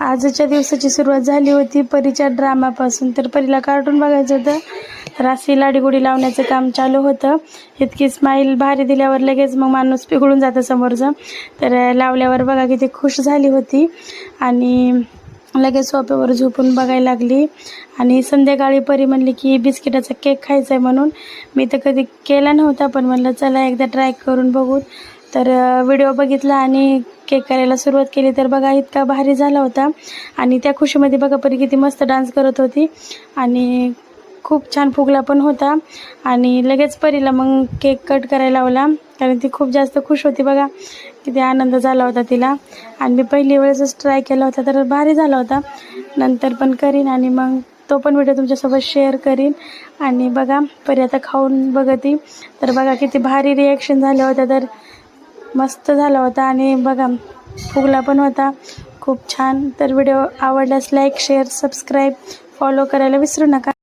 आजच्या दिवसाची सुरुवात झाली होती परीच्या ड्रामापासून तर परीला कार्टून बघायचं होतं. तर अशी लाडीगुडी लावण्याचं काम चालू होतं. इतकी स्माईल भारी दिल्यावर लगेच मग माणूस पिघळून जातं समोरचं. तर लावल्यावर बघा किती खुश झाली होती. आणि लगेच सोप्यावर झोपून बघायला लागली. आणि संध्याकाळी परी म्हणली की बिस्किटाचा केक खायचा आहे म्हणून. मी तर कधी केला नव्हता पण म्हणलं चला एकदा ट्राय करून बघू. तर व्हिडिओ बघितला आणि केक करायला सुरुवात केली. तर बघा इतका भारी झाला होता. आणि त्या खुशीमध्ये बघा परी किती मस्त डान्स करत होती. आणि खूप छान फुगला पण होता. आणि लगेच परीला मग केक कट करायला लावला. कारण ती खूप जास्त खुश होती बघा. किती आनंद झाला होता तिला. आणि मी पहिली वेळेसच ट्राय केला होता तर भारी झाला होता. नंतर पण करीन आणि मग तो पण व्हिडिओ तुमच्यासोबत शेअर करीन. आणि बघा परी आता खाऊन बघती. तर बघा किती भारी रिॲक्शन झाल्या होत्या. तर मस्त झाला होता आणि बघा फुगला पण होता. खूप छान. तर व्हिडिओ आवडल्यास लाईक शेअर सबस्क्राईब फॉलो करायला विसरू नका.